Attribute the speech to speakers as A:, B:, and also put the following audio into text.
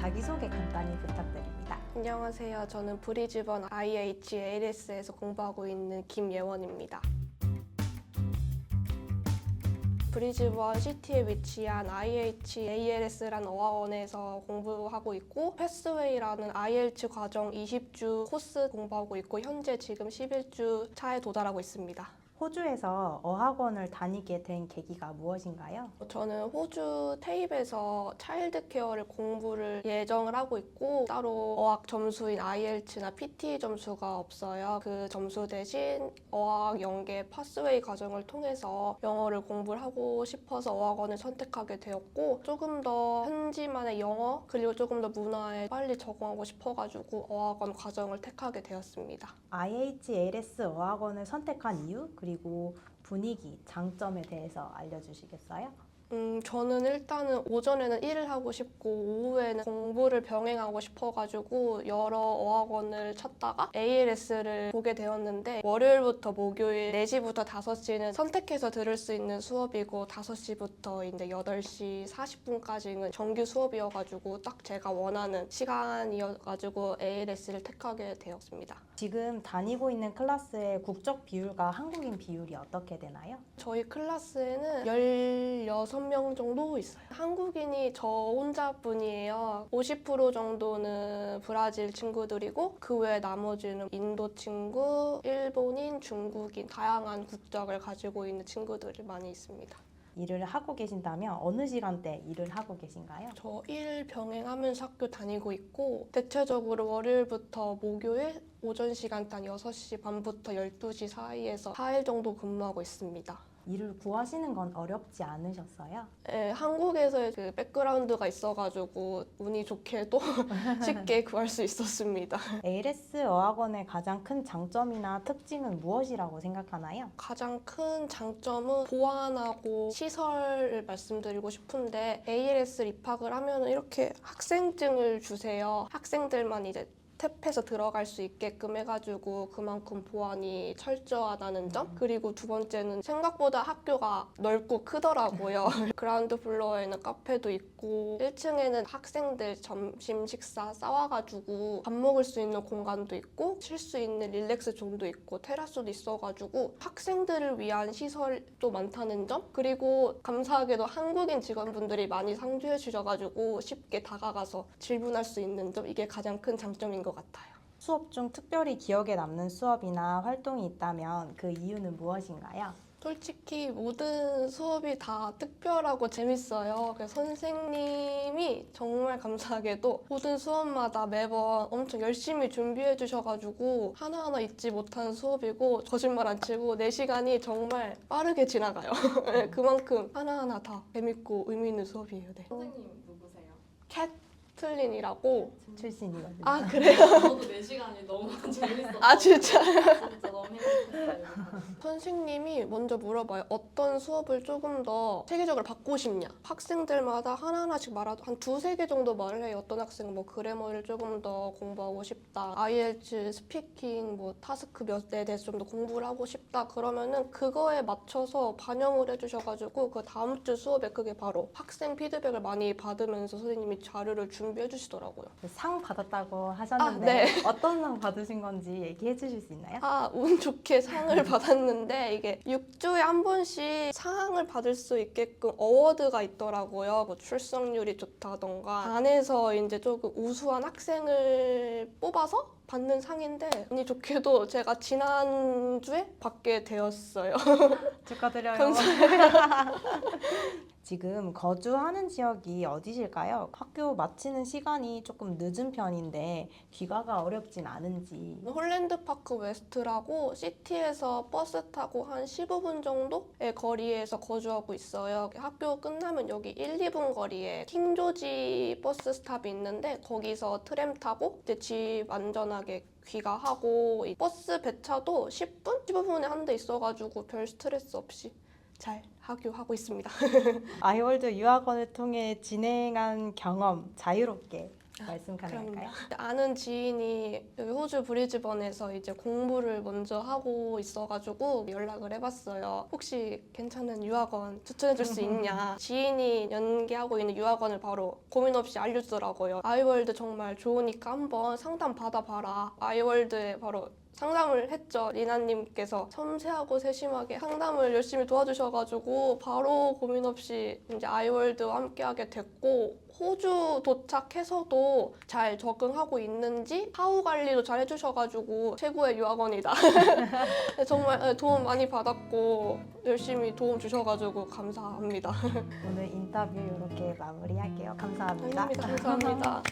A: 자기소개 간단히 부탁드립니다.
B: 안녕하세요. 저는 브리즈번 IHALS에서 공부하고 있는 김예원입니다. 브리즈번 시티에 위치한 IHALS라는 어학원에서 공부하고 있고 패스웨이라는 IELTS 과정 20주 코스 공부하고 있고 현재 지금 11주 차에 도달하고 있습니다.
A: 호주에서 어학원을 다니게 된 계기가 무엇인가요?
B: 저는 호주 테입에서 차일드 케어를 공부를 예정을 하고 있고 따로 어학 점수인 IELTS나 PT 점수가 없어요. 그 점수 대신 어학 연계 파스웨이 과정을 통해서 영어를 공부를 하고 싶어서 어학원을 선택하게 되었고 조금 더 현지만의 영어 그리고 조금 더 문화에 빨리 적응하고 싶어가지고 어학원 과정을 택하게 되었습니다.
A: IHLS 어학원을 선택한 이유 그리고 분위기, 장점에 대해서 알려주시겠어요?
B: 음, 저는 일단은 오전에는 일을 하고 싶고 오후에는 공부를 병행하고 싶어가지고 여러 어학원을 찾다가 ALS를 보게 되었는데 월요일부터 목요일 4시부터 5시는 선택해서 들을 수 있는 수업이고 5시부터 이제 8시 40분까지는 정규 수업이어가지고 딱 제가 원하는 시간이어가지고 ALS를 택하게 되었습니다.
A: 지금 다니고 있는 클래스의 국적 비율과 한국인 비율이 어떻게 되나요?
B: 저희 클래스에는 16명 정도 있어요. 한국인이 저 혼자뿐이에요. 50% 정도는 브라질 친구들이고 그 외 나머지는 인도 친구, 일본인, 중국인 다양한 국적을 가지고 있는 친구들이 많이 있습니다.
A: 일을 하고 계신다면 어느 시간대 일을 하고 계신가요?
B: 저 일 병행하면서 학교 다니고 있고 대체적으로 월요일부터 목요일 오전 시간대 6시 반부터 12시 사이에서 4일 정도 근무하고 있습니다.
A: 일을 구하시는 건 어렵지 않으셨어요?
B: 예, 한국에서의 그 백그라운드가 있어가지고 운이 좋게도 쉽게 구할 수 있었습니다.
A: ALS 어학원의 가장 큰 장점이나 특징은 무엇이라고 생각하나요?
B: 가장 큰 장점은 보안하고 시설을 말씀드리고 싶은데 ALS 입학을 하면 이렇게 학생증을 주세요. 학생들만 이제 탭해서 들어갈 수 있게끔 해가지고 그만큼 보안이 철저하다는 점? 그리고 두 번째는 생각보다 학교가 넓고 크더라고요. 그라운드 플로어에는 카페도 있고 1층에는 학생들 점심 식사 싸와가지고 밥 먹을 수 있는 공간도 있고 쉴 수 있는 릴렉스 존도 있고 테라스도 있어가지고 학생들을 위한 시설도 많다는 점? 그리고 감사하게도 한국인 직원분들이 많이 상주해 주셔가지고 쉽게 다가가서 질문할 수 있는 점? 이게 가장 큰 장점인 것 같아요.
A: 수업 중 특별히 기억에 남는 수업이나 활동이 있다면 그 이유는 무엇인가요?
B: 솔직히 모든 수업이 다 특별하고 재밌어요. 그래서 선생님이 정말 감사하게도 모든 수업마다 매번 엄청 열심히 준비해 주셔가지고 하나하나 잊지 못하는 수업이고 거짓말 안 치고 4시간이 정말 빠르게 지나가요. 네, 그만큼 하나하나 다 재밌고 의미 있는 수업이에요. 네.
C: 선생님 누구세요?
B: 캐틀린이라고
A: 출신이거든요.
B: 아 그래요?
C: 저도 4시간이 너무 재밌었어요.
B: 아 진짜?
C: 진짜 너무 행복했어요.
B: 선생님이 먼저 물어봐요. 어떤 수업을 조금 더 체계적으로 받고 싶냐? 학생들마다 하나하나씩 말하도 한 두세 개 정도 말을 해요. 어떤 학생은 뭐 그래머를 조금 더 공부하고 싶다. IELTS 스피킹 뭐 타스크 몇에 대해서 좀 더 공부를 하고 싶다. 그러면은 그거에 맞춰서 반영을 해주셔가지고 그 다음 주 수업에 그게 바로 학생 피드백을 많이 받으면서 선생님이 자료를 준비해 주시더라고요.
A: 상 받았다고 하셨는데
B: 아, 네.
A: 어떤 상 받으신 건지 얘기해 주실 수 있나요?
B: 아, 운 좋게 상을 받았는데 이게 6주에 한 번씩 상을 받을 수 있게끔 어워드가 있더라고요. 뭐 출석률이 좋다던가 반에서 이제 조금 우수한 학생을 뽑아서 받는 상인데 운이 좋게도 제가 지난주에 받게 되었어요.
A: 축하드려요. 지금 거주하는 지역이 어디실까요? 학교 마치는 시간이 조금 늦은 편인데 귀가가 어렵진 않은지
B: 홀랜드 파크 웨스트라고 시티에서 버스 타고 한 15분 정도의 거리에서 거주하고 있어요. 학교 끝나면 여기 1, 2분 거리에 킹조지 버스 스탑이 있는데 거기서 트램 타고 이제 집 안전하게 귀가하고 이 버스 배차도 10분? 15분에 한 대 있어가지고 별 스트레스 없이 잘 학교하고 있습니다.
A: 아이월드 유학원을 통해 진행한 경험 자유롭게 말씀 가능할까요?
B: 아는 지인이 여기 호주 브리즈번에서 이제 공부를 먼저 하고 있어가지고 연락을 해봤어요. 혹시 괜찮은 유학원 추천해줄 수 있냐? 지인이 연계하고 있는 유학원을 바로 고민 없이 알려주더라고요. 아이월드 정말 좋으니까 한번 상담 받아봐라. 아이월드에 바로 상담을 했죠. 리나님께서 섬세하고 세심하게 상담을 열심히 도와주셔가지고 바로 고민 없이 이제 아이월드와 함께하게 됐고 호주 도착해서도 잘 적응하고 있는지 하우 관리도 잘 해주셔가지고 최고의 유학원이다. 정말 도움 많이 받았고 열심히 도움 주셔가지고 감사합니다.
A: 오늘 인터뷰 이렇게 마무리할게요. 감사합니다.
B: 아닙니다. 감사합니다.